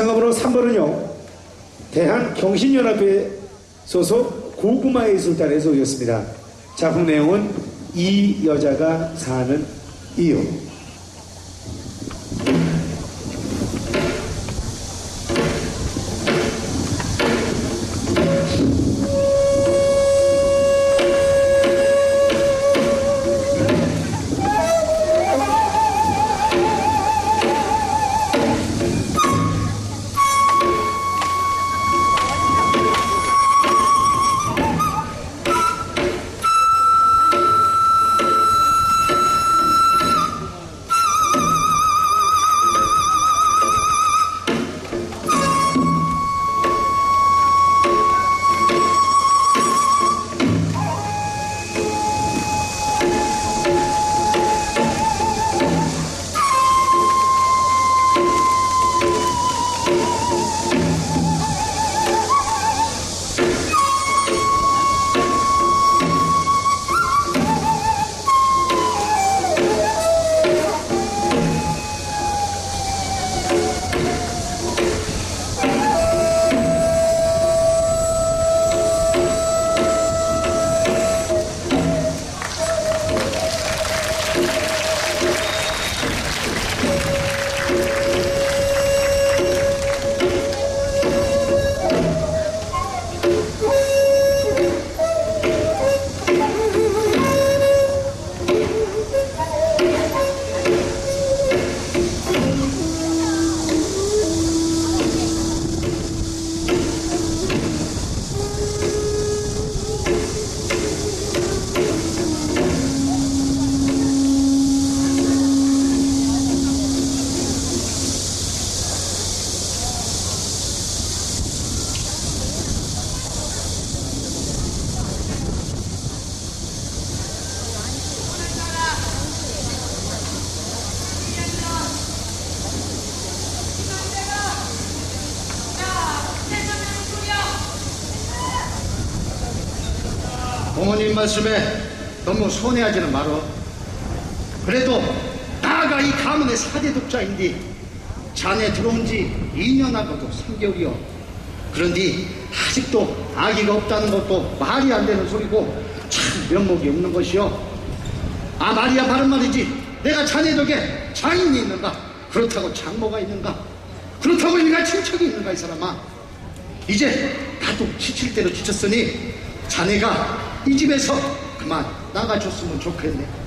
참가번호 3번은요. 대한경신연합회 소속 고구마예술단에서 오셨습니다. 작품 내용은 이 여자가 사는 이유. 말씀에 너무 손해하지는 말어. 그래도 나가 이 가문의 사대 독자인데 자네 들어온 지 2년 하고도 3개월이요. 그런데 아직도 아기가 없다는 것도 말이 안 되는 소리고 참 면목이 없는 것이요. 아 말이야 바른 말이지. 내가 자네 덕에 장인이 있는가? 그렇다고 장모가 있는가? 그렇다고 네가 친척이 있는가 이 사람아? 이제 나도 지칠 대로 지쳤으니 자네가 이 집에서 그만 나가줬으면 좋겠네.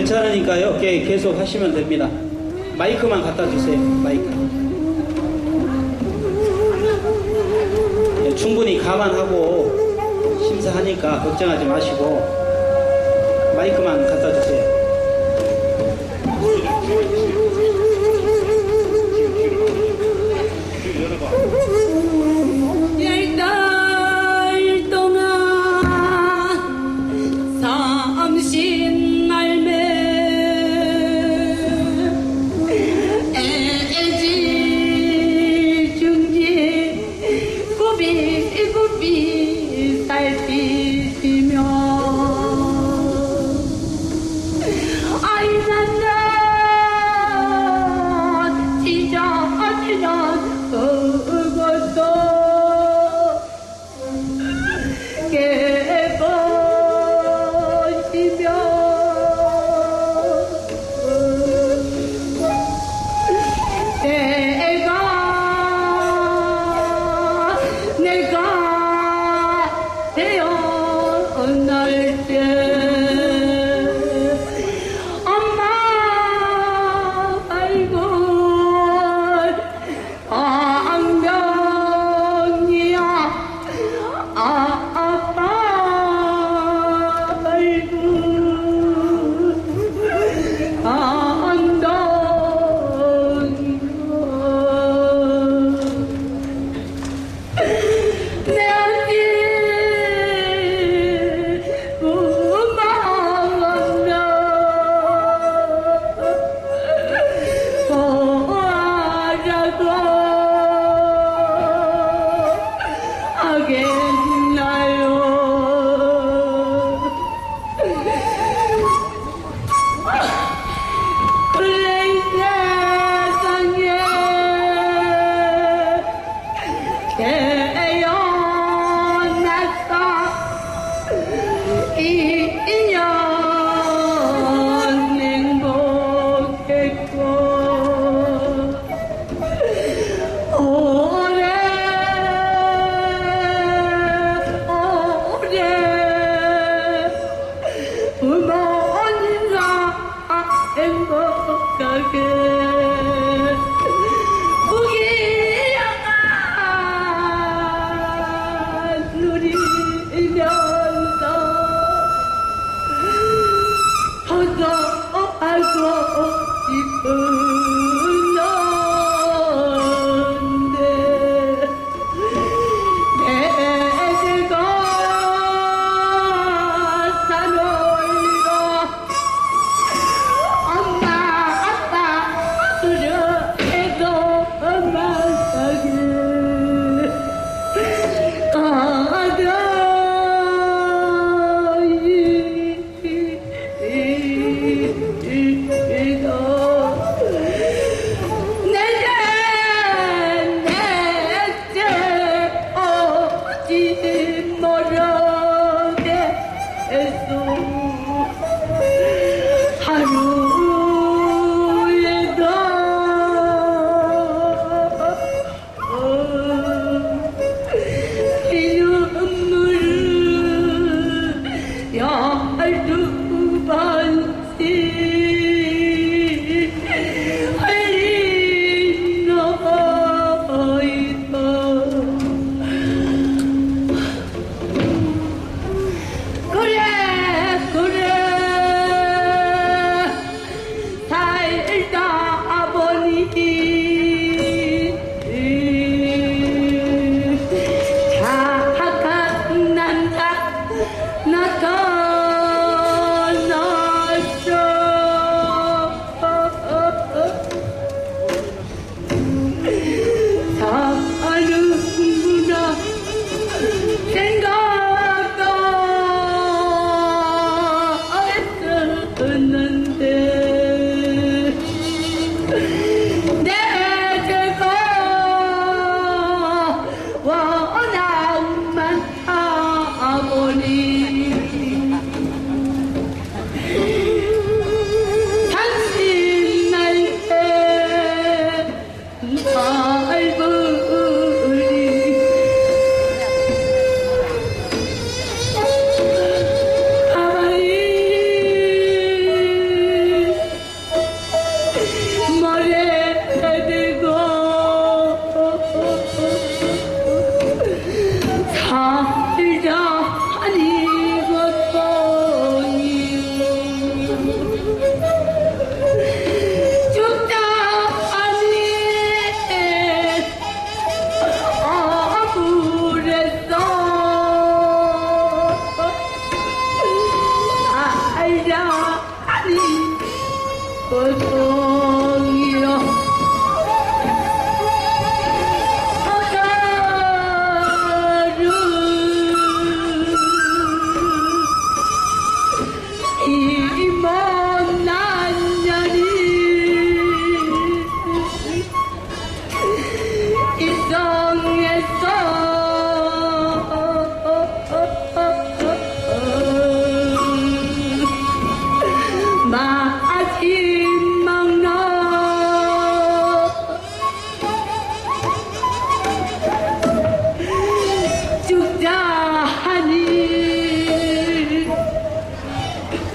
괜찮으니까요. 게- 계속 하시면 됩니다. 마이크만 갖다 주세요. 마이크. 예, 충분히 감안하고 심사하니까 걱정하지 마시고 마이크만 갖다 주세요. oh. oh, oh.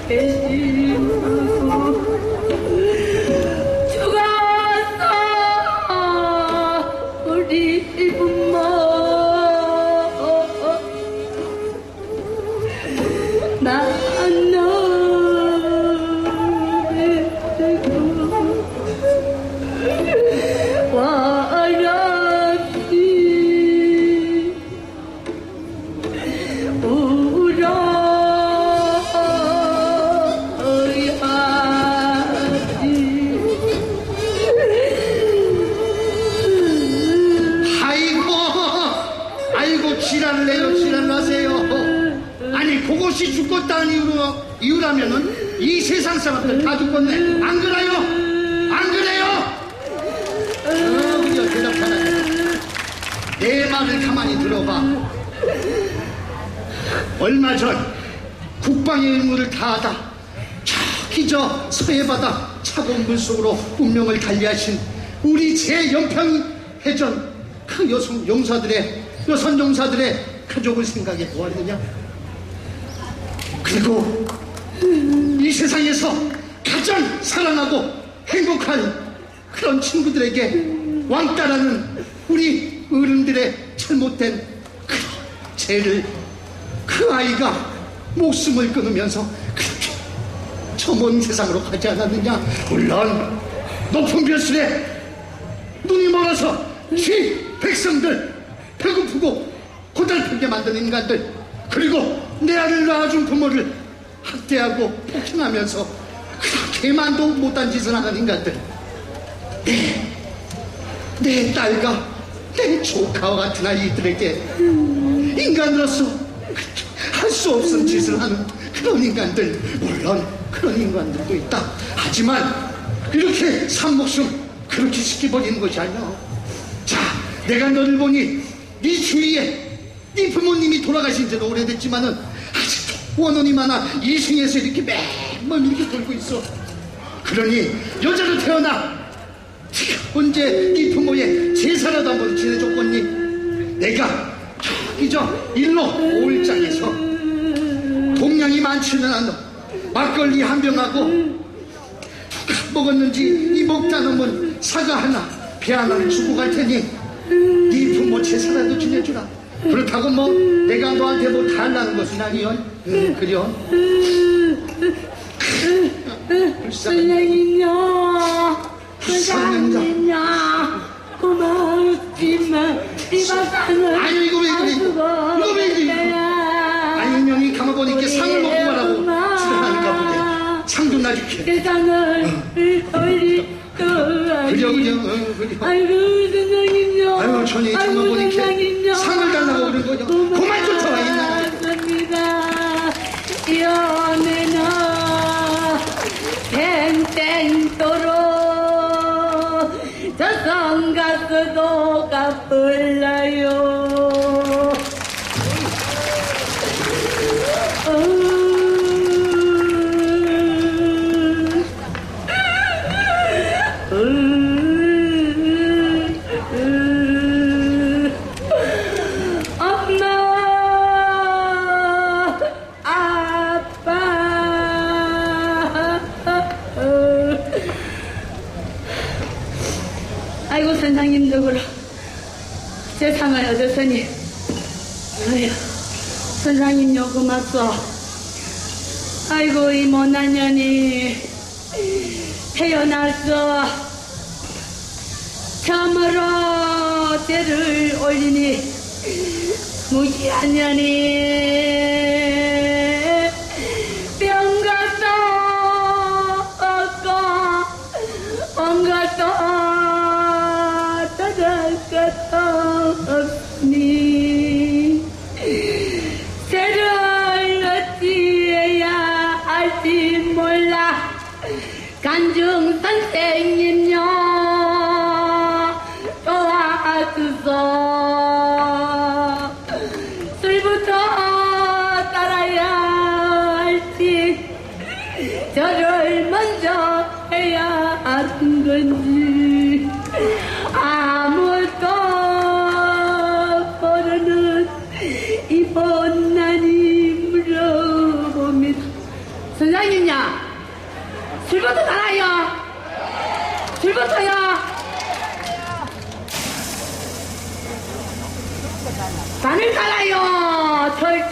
Este 말을 가만히 들어봐. 얼마 전 국방의 의무를 다하다 저기 저 서해바다 차가운 물속으로 운명을 달리하신 우리 제연평 해전 그 여성 용사들의 여선 용사들의 가족을 생각해 보았느냐? 그리고 이 세상에서 가장 사랑하고 행복한 그런 친구들에게 왕따라는 우리 어른들의 잘못된 그 죄를 그 아이가 목숨을 끊으면서 그렇게 저 먼 세상으로 가지 않았느냐? 물론 높은 벼슬에 눈이 멀어서 쥐 백성들 배고프고 고달프게 만든 인간들 그리고 내 아들 낳아준 부모를 학대하고 폭행하면서 그렇게 만도 못한 짓을 하는 인간들. 내, 내 딸과 내 조카와 같은 아이들에게 인간으로서 할 수 없은 짓을 하는 그런 인간들 물론 그런 인간들도 있다. 하지만 이렇게 산목숨 그렇게 쉽게 버리는 것이 아니야 자 내가 너를 보니 네 주위에 네 부모님이 돌아가신 지는 오래됐지만은 아직도 원혼이 많아 이승에서 이렇게 매번 이렇게 돌고 있어. 그러니 여자로 태어나 언제 네 부모의 제사라도 한번 지내줬겠니? 내가 저기 저 일로 오일장에서 동량이 많지는 않아. 막걸리 한 병하고 누가 먹었는지 이 먹다 남은 사과 하나 배 하나를 주고 갈 테니 네 부모 제사라도 지내주라. 그렇다고 뭐 내가 너한테 뭐 달라는 것은 아니여 응, 그려. 불쌍한 고마웠지만 이가 상을 아유, 이거 왜 그래, 이거. 이거 왜 그래, 이거. 아니 명이 감아보니까 상을 먹고 가라고 지랄하는가 보게. 상도 나줄게. 세상을 돌리 그려 그려 어, 그려 아이고 선생님요 아유, 전이 보니까 선생님요. 상을 달라고 그런 거죠. 그만 쫓아와, 이 나라. 고맙습니다. 연애는 땡땡도로 저성가스도 갚을라요. 엄마 아빠 아이고 선생님도 그러 세상을 얻었으니 아휴 고맙소 아이고 이 못난 년이 태어났어. 처음으로 때를 올리니 무지한 년이 간중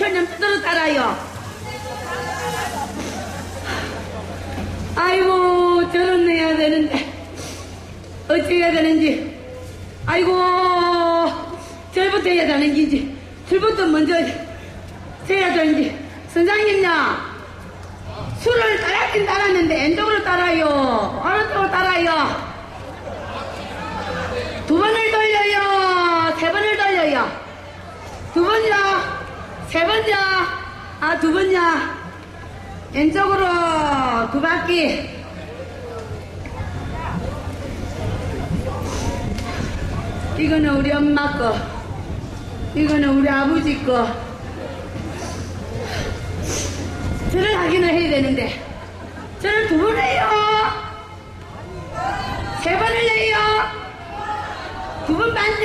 철념 뜯어 따라요. 아이고 저런 해야 되는데. 어찌 해야 되는지. 아이고 절부터 해야 되는지 술부터 먼저 해야 되는지. 선장님요. 술을 따라긴 따랐는데 왼쪽으로 따라요. 오른쪽으로 따라요. 두 번을 돌려요. 세 번을 돌려요. 두 번 세 번째, 아, 두 번째. 왼쪽으로 두 바퀴. 이거는 우리 엄마 거. 이거는 우리 아버지 거. 저를 확인을 해야 되는데. 저를 두 번 해요. 세 번을 해요. 두 번 반죠.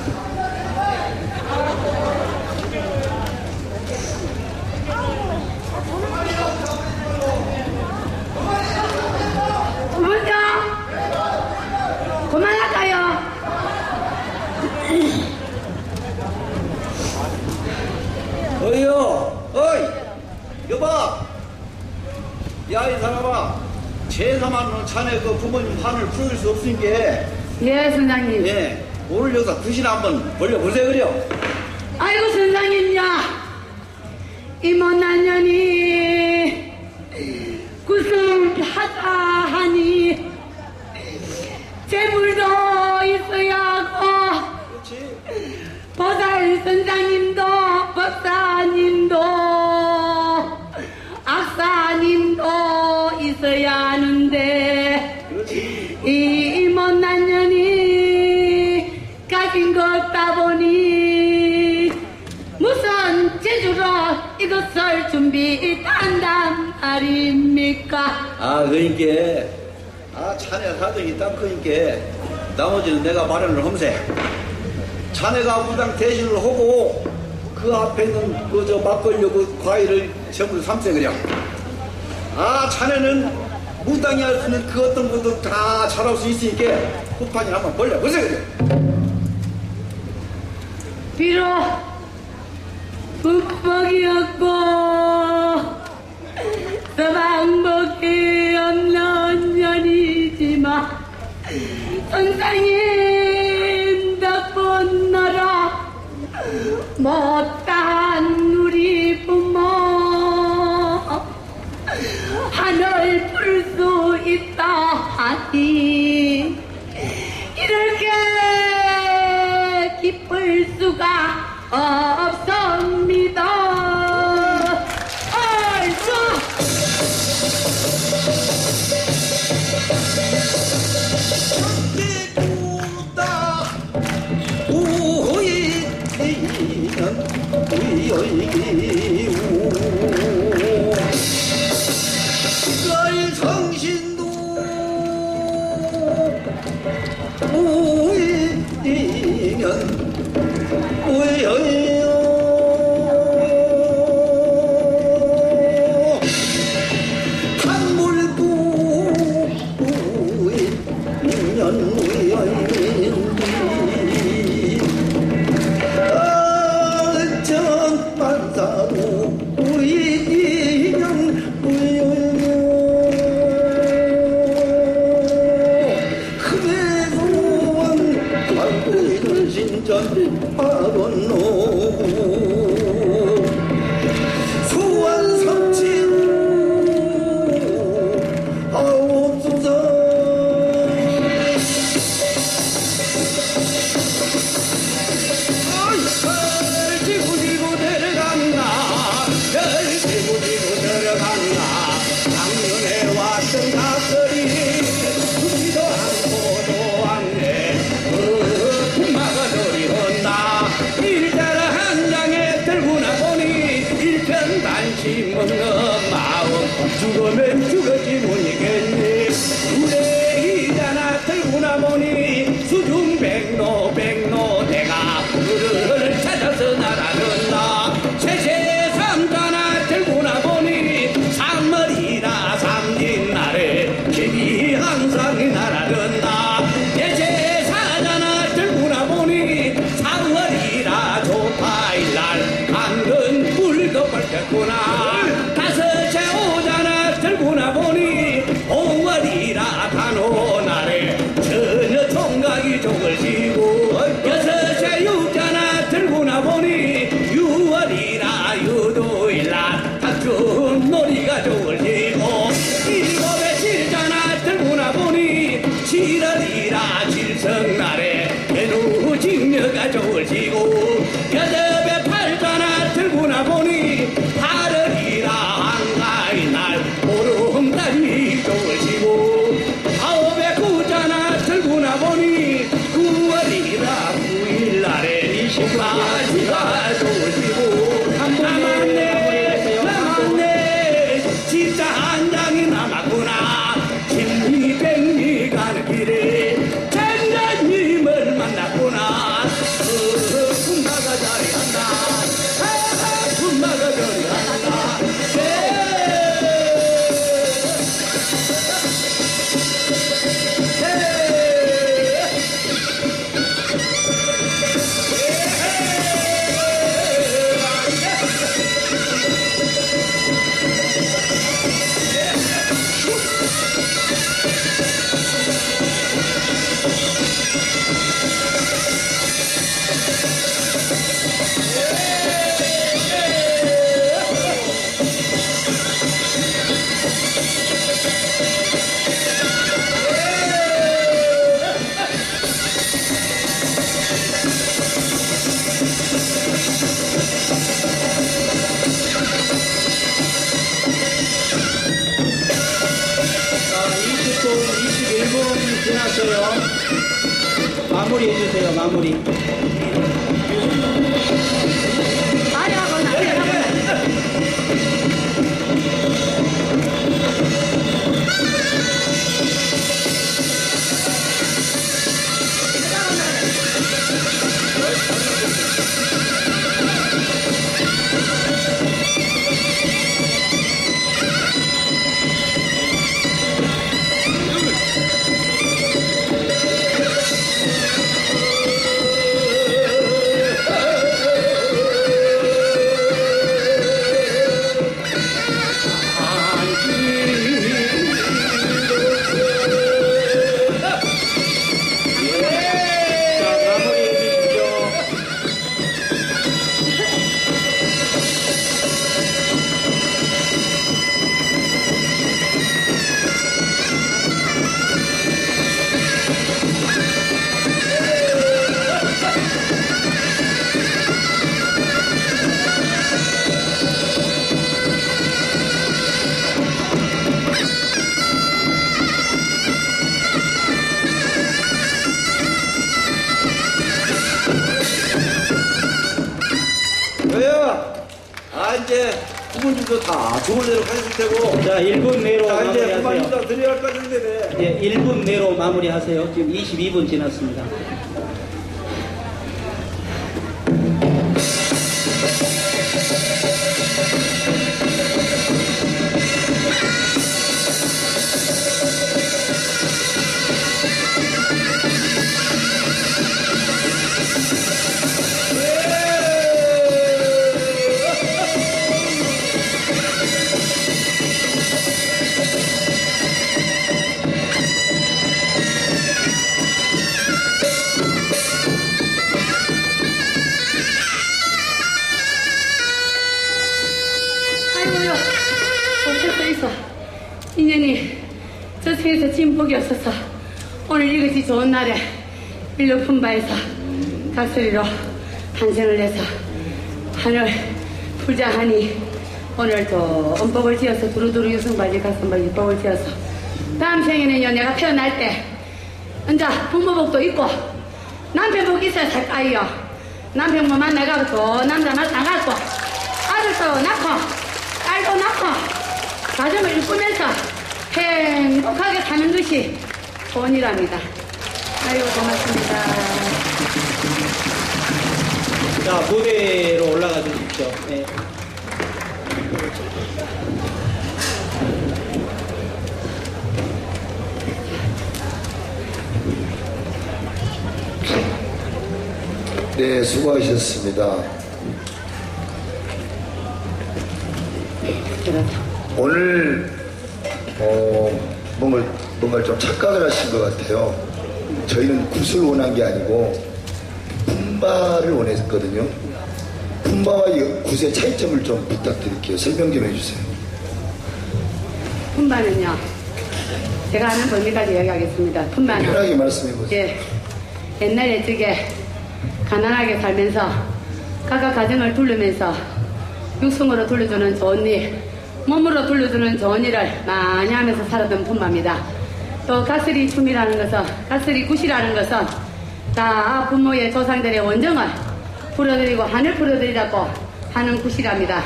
두 번요. 그만할까요? 어이요, 어이, 여봐. 야, 이 사람아. 제사만은 자네 그 부모님 한을 풀을 수 없으니까, 예, 선장님. 예, 오늘 여기서 구신 한번 벌려보세요. 아 이 못난 년이 가진 것 없다 보니 무슨 제주로 이것을 준비한단 말입니까? 아, 그러니까, 아, 자네 사정이 딱 그러니까, 나머지는 내가 마련을 함세. 자네가 무당 대신을 하고, 그 앞에 있는 그저 막걸리 그 과일을 전부 삼세 그려. 아, 자네는 무당이 할 수 있는 그 어떤 것도 다 잘할 수 있으니까, 후판이 한번 벌려보세요. 비록 북복이 없고 서방복이 없는 년이지만 선생님 덕분으로 못 하 마음 죽으면 지고 아 이제 부모님도 다 좋은 대로 가셨을 테고 자, 1분 내로 자 이제 그만 마무리하세요. 인사 드려야 할 것 같은데 예, 1분 내로 마무리하세요. 지금 22분 지났습니다. 아이고요. 어쩔 수 있어? 인연이 저승에서 진 복이 없어서 오늘 이것이 좋은 날에 일로 품바에서 각소리로 탄생을 해서 하늘 불자하니 오늘 또 엄복을 지어서 두루두루 유승바지 가슴바지 복을 지어서 다음 생에는요 내가 태어날 때 이제 부모복도 있고 남편 복 있어야 살 거예요. 남편 뭐 만나가고 또 남자 만 나가고 아들도 낳고 가정을 이꾸면서 행복하게 사는 것이 소원이랍니다 아이고 고맙습니다 자, 무대로 올라가 주십시오. 예. 네, 수고하셨습니다. 오늘 어, 뭔가 뭔가 좀 착각을 하신 것 같아요. 저희는 굿을 원한 게 아니고 품바를 원했거든요. 품바와 이 굿의 차이점을 좀 부탁드릴게요. 설명 좀 해주세요. 품바는요 제가 아는 범위까지 이야기하겠습니다 품바는 편하게 말씀해 보세요. 예, 옛날에 저게 가난하게 살면서 각각 가정을 돌리면서 육성으로 돌려주는 좋은 일, 몸으로 돌려주는 좋은 일을 많이 하면서 살았던 분마입니다. 또 가스리 춤이라는 것은 가스리 굿이라는 것은 다 부모의 조상들의 원정을 풀어드리고 하늘 풀어드리라고 하는 굿이랍니다.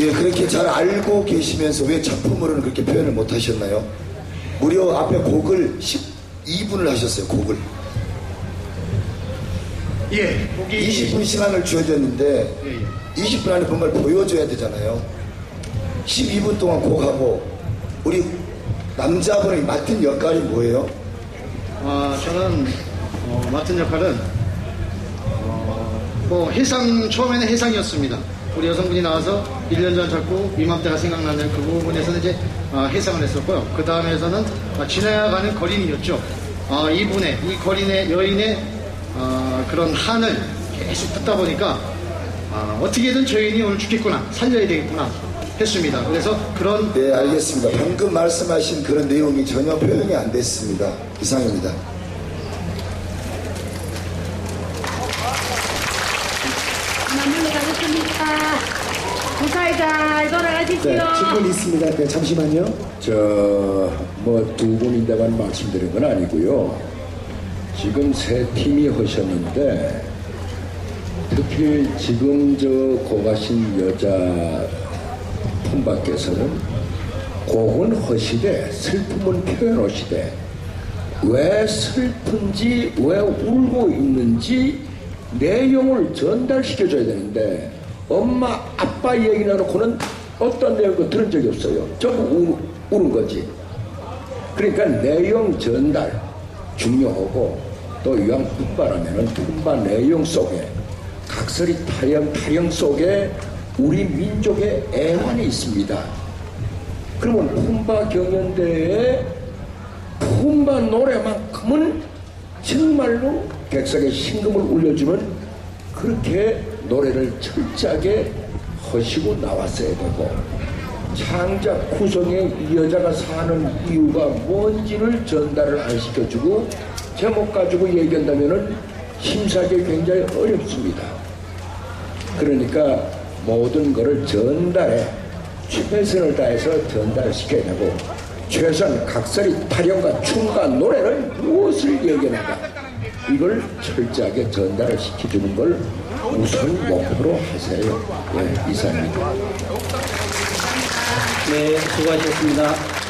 예, 그렇게 잘 알고 계시면서 왜 작품으로는 그렇게 표현을 못 하셨나요? 무려 앞에 곡을 12분을 하셨어요, 곡을. 예, 거기 20분 시간을 주어졌는데 예, 예. 20분 안에 뭔가를 보여줘야 되잖아요. 12분 동안 곡하고 우리 남자분이 맡은 역할이 뭐예요? 아, 저는 어, 맡은 역할은 어, 뭐 해상 처음에는 해상이었습니다. 우리 여성분이 나와서 1년 전 자꾸 이맘때가 생각나는 그 부분에서는 이제 아, 해상을 했었고요. 그 다음에서는 아, 지나가는 거린이었죠. 아, 이분의 이 거린의 여인의 아, 그런 한을 계속 듣다 보니까 아, 어떻게든 저 여인이 오늘 죽겠구나 살려야 되겠구나 했습니다. 그래서 그런 네, 알겠습니다. 방금 말씀하신 그런 내용이 전혀 표현이 안 됐습니다. 이상입니다. 만물로 가겠습니까? 무사히 잘 돌아가십시오. 네, 질문 있습니다. 네, 잠시만요. 저, 뭐, 두 분인데만 말씀드린 건 아니고요. 지금 세 팀이 하셨는데, 특히 지금 저 고가신 여자 품밖에서는 곡은 허시되 슬픔은 표현하시되 왜 슬픈지 왜 울고 있는지 내용을 전달시켜줘야 되는데 엄마 아빠 얘기 나놓고는 어떤 내용도 들은 적이 없어요. 전부 우, 우는 거지. 그러니까 내용 전달 중요하고 또 이왕 품바라면은 품바 내용 속에 각설이 타령 타령 속에 우리 민족의 애환이 있습니다. 그러면 품바 경연대에 품바 노래만큼은 정말로 객석에 신금을 울려주는 그렇게 노래를 철저하게 하시고 나왔어야 되고 창작 구성에 이 여자가 사는 이유가 뭔지를 전달을 안 시켜주고 제목 가지고 얘기한다면은 심사하기 굉장히 어렵습니다. 그러니까 모든 것을 전달해 최선을 다해서 전달시켜야 되고 최선 각설이 타령과 춤과 노래를 무엇을 얘기하는가 이걸 철저하게 전달을 시켜주는 걸 우선 목표로 하세요. 예, 이상입니다. 네, 수고하셨습니다.